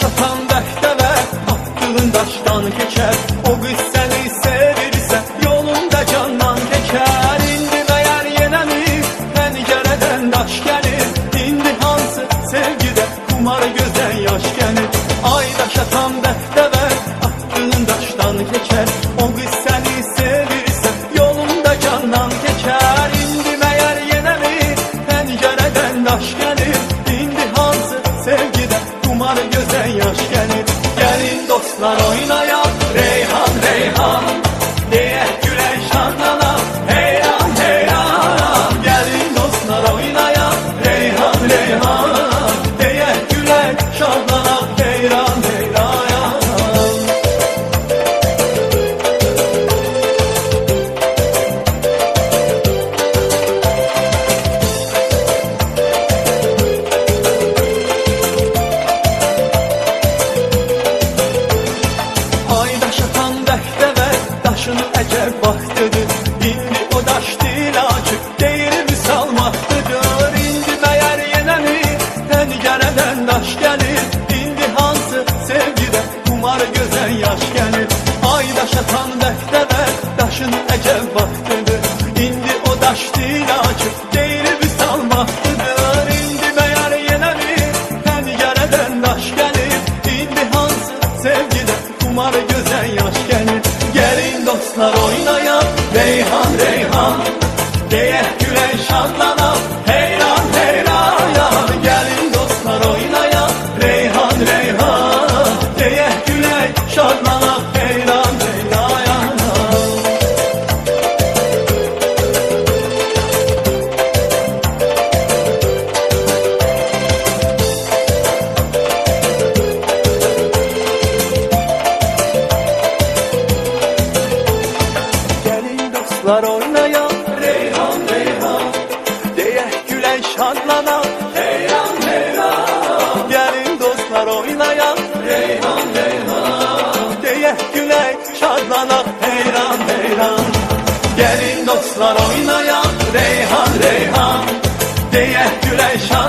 çatanda deve Attığın daştan keçer O kız seni sevirse Yolunda candan geçer. İndi meğer yenemiz Ben gereden daş gelir. İndi hansı sevgide Kumar gözen yaş gelir. Ayda çatan damar göze yaş gelir. Gelin dostlar oynayalım Reyhan Reyhan. gel bahçede Dinli o daş değil açık değil mi salmaktadır. İndi meğer yeneni pencereden daş gelir. İndi hansı sevgide kumar gözen yaş gelir. Ay daş atan bekleme daşın ecel bahçede İndi o daş değil açık değil dostlar oynaya Dostlar oynaya Reyhan Reyhan. Diye gülen şadlana Heyran heyran Gelin dostlar oynaya Reyhan Reyhan. Diye gülen şadlana Heyran heyran Gelin dostlar oynaya Reyhan Reyhan. Diye gülen şadlana